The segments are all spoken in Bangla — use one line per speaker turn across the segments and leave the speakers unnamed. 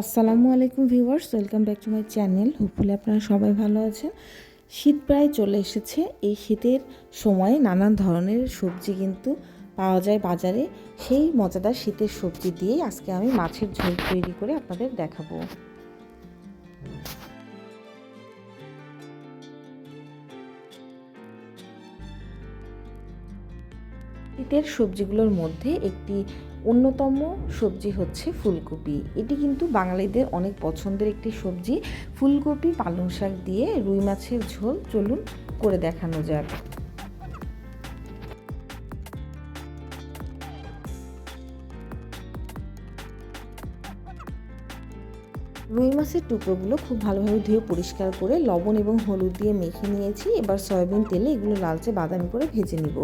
আসসালামু আলাইকুম viewers, welcome back to my channel. Hopefully আপনারা সবাই ভালো আছেন। শীত প্রায় চলে এসেছে। এই শীতের সময় নানান ধরনের সবজি কিন্তু পাওয়া যায় বাজারে। সেই মজাদার শীতের সবজি দিয়েই আজকে আমি মাছের ঝোল তৈরি করে আপনাদের দেখাবো। শীতের সবজিগুলোর মধ্যে একটি অন্যতম সবজি হচ্ছে ফুলকপি। এটি কিন্তু বাঙালিদের অনেক পছন্দের একটি সবজি। ফুলকপি, পালং শাক দিয়ে রুই মাছের ঝোল চলুন করে দেখানো যাক। রুই মাছের টুকরোগুলো খুব ভালোভাবে ধুয়ে পরিষ্কার করে লবণ এবং হলুদ দিয়ে মেখে নিয়েছি। এবার সয়াবিন তেলে এগুলো লালচে বাদামি করে ভেজে নিব।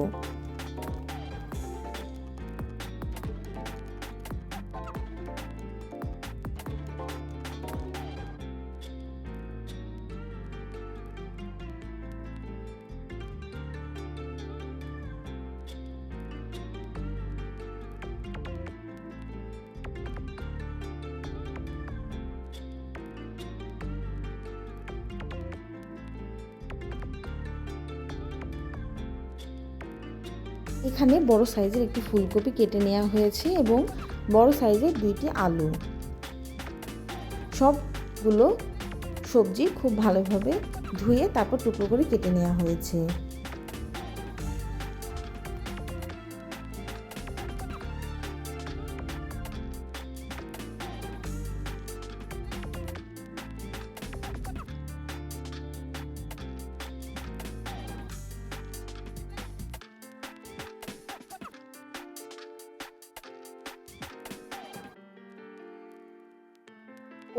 এখানে বড় সাইজের একটি ফুলকপি কেটে নেওয়া হয়েছে এবং বড় সাইজের দুইটি আলু। সবগুলো সবজি খুব ভালোভাবে ধুয়ে তারপর টুকরো করে কেটে নেওয়া হয়েছে।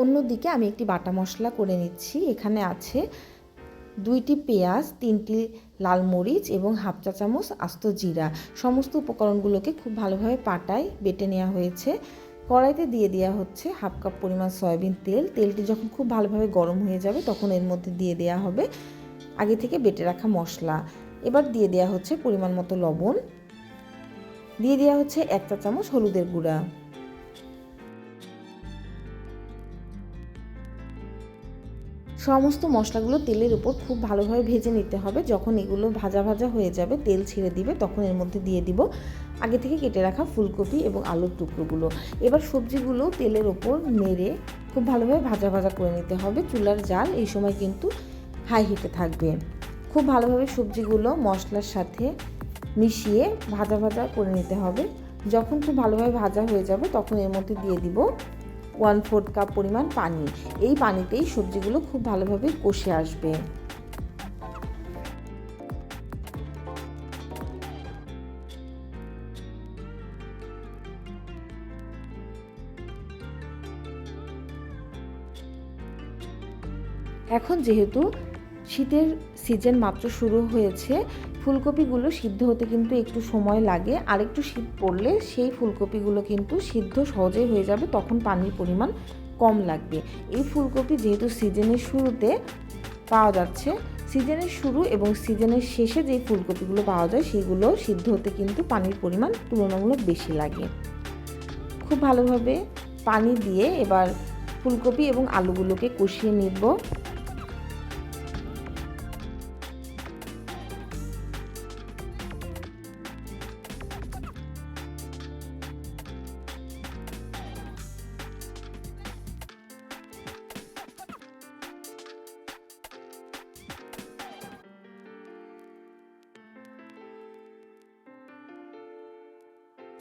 অন্যদিকে আমি একটি বাটা মশলা করে নিচ্ছি। এখানে আছে দুইটি পেঁয়াজ, তিনটি লাল মরিচ এবং হাফ চা চামচ আস্ত জিরা। সমস্ত উপকরণগুলোকে খুব ভালোভাবে পাটায় বেটে নেওয়া হয়েছে। কড়াইতে দিয়ে দেওয়া হচ্ছে হাফ কাপ পরিমাণ সয়াবিন তেল। তেলটি যখন খুব ভালোভাবে গরম হয়ে যাবে তখন এর মধ্যে দিয়ে দেওয়া হবে আগে থেকে বেটে রাখা মশলা। এবার দিয়ে দেওয়া হচ্ছে পরিমাণ মতো লবণ। দিয়ে দেওয়া হচ্ছে এক চা চামচ হলুদের গুঁড়া। সমস্ত মশলাগুলো তেলের উপর খুব ভালোভাবে ভেজে নিতে হবে। যখন এগুলো ভাজা ভাজা হয়ে যাবে, তেল ছেড়ে দিবে, তখন এর মধ্যে দিয়ে দিব আগে থেকে কেটে রাখা ফুলকপি এবং আলুর টুকরোগুলো। এবার সবজিগুলো তেলের ওপর নেড়ে খুব ভালোভাবে ভাজা ভাজা করে নিতে হবে। চুলার জাল এই সময় কিন্তু হাই হিটে থাকবে। খুব ভালোভাবে সবজিগুলো মশলার সাথে মিশিয়ে ভাজা ভাজা করে নিতে হবে। যখন খুব ভালোভাবে ভাজা হয়ে যাবে, তখন এর মধ্যে দিয়ে দিব ওয়ান ফোর্থ কাপ পরিমাণ পানি। এই পানিতেই সবজিগুলো খুব ভালোভাবে কষে আসবে। এখন যেহেতু শীতের সিজন মাত্র শুরু হয়েছে ফুলকপিগুলো সিদ্ধ হতে কিন্তু একটু সময় লাগে। আর একটু শীত পড়লে সেই ফুলকপিগুলো কিন্তু সিদ্ধ সহজেই হয়ে যাবে, তখন পানির পরিমাণ কম লাগবে। এই ফুলকপি যেহেতু সিজনের শুরুতে পাওয়া যাচ্ছে, সিজনের শুরু এবং সিজনের শেষে যেই ফুলকপিগুলো পাওয়া যায়, সেগুলো সিদ্ধ হতে কিন্তু পানির পরিমাণ তুলনামূলক বেশি লাগে। খুব ভালোভাবে পানি দিয়ে এবার ফুলকপি এবং আলুগুলোকে কষিয়ে নিব।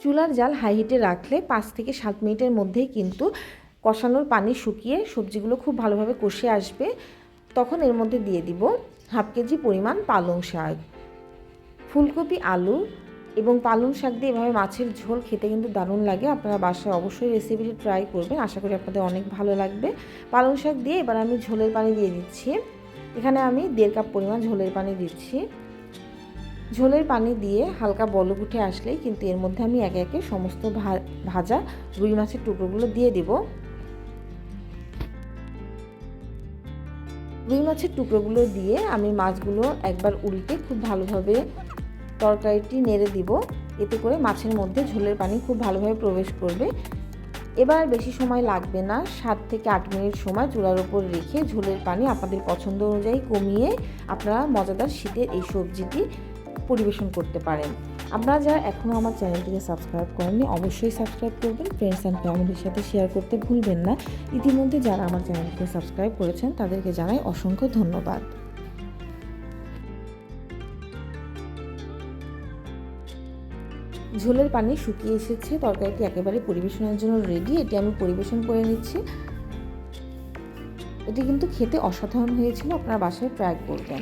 চুলার জাল হাই হিটে রাখলে পাঁচ থেকে সাত মিনিটের মধ্যেই কিন্তু কষানোর পানি শুকিয়ে সবজিগুলো খুব ভালোভাবে কষে আসবে। তখন এর মধ্যে দিয়ে দিব হাফ কেজি পরিমাণ পালং শাক, ফুলকপি, আলু এবং পালং শাক দিয়ে এভাবে মাছের ঝোল খেতে কিন্তু দারুণ লাগে। আপনারা বাসায় অবশ্যই রেসিপিটি ট্রাই করবেন। আশা করি আপনাদের অনেক ভালো লাগবে। পালং শাক দিয়ে এবার আমি ঝোলের পানি দিয়ে দিচ্ছি। এখানে আমি দেড় কাপ পরিমাণ ঝোলের পানি দিচ্ছি। ঝোলের পানি দিয়ে হালকা বলক উঠে আসলেই কিন্তু এর মধ্যে আমি একে একে সমস্ত ভাজা রুই মাছের টুকরোগুলো দিয়ে দিব। রুই মাছের টুকরোগুলো দিয়ে আমি মাছগুলো একবার উল্টে খুব ভালোভাবে তরকারিটি নেড়ে দিব। এতে করে মাছের মধ্যে ঝোলের পানি খুব ভালোভাবে প্রবেশ করবে। এবার বেশি সময় লাগবে না, সাত থেকে আট মিনিট সময় চুলার উপর রেখে ঝোলের পানি আপনাদের পছন্দ অনুযায়ী কমিয়ে আপনারা মজাদার শীতের এই সবজিটি পরিবেশন করতে পারেন। আপনারা যারা এখনও আমার চ্যানেলটিকে সাবস্ক্রাইব করেননি, অবশ্যই সাবস্ক্রাইব করবেন। ফ্রেন্ডস অ্যান্ড ফ্যামিলির সাথে শেয়ার করতে ভুলবেন না। ইতিমধ্যে যারা আমার চ্যানেলটিকে সাবস্ক্রাইব করেছেন, তাদেরকে জানাই অসংখ্য ধন্যবাদ। ঝোলের পানি শুকিয়ে এসেছে। তরকারিটি একেবারে পরিবেশনের জন্য রেডি এটি আমি পরিবেশন করে নিচ্ছি। এটি কিন্তু খেতে অসাধারণ হয়েছিল। আপনারা বাসায় ট্রাই করবেন।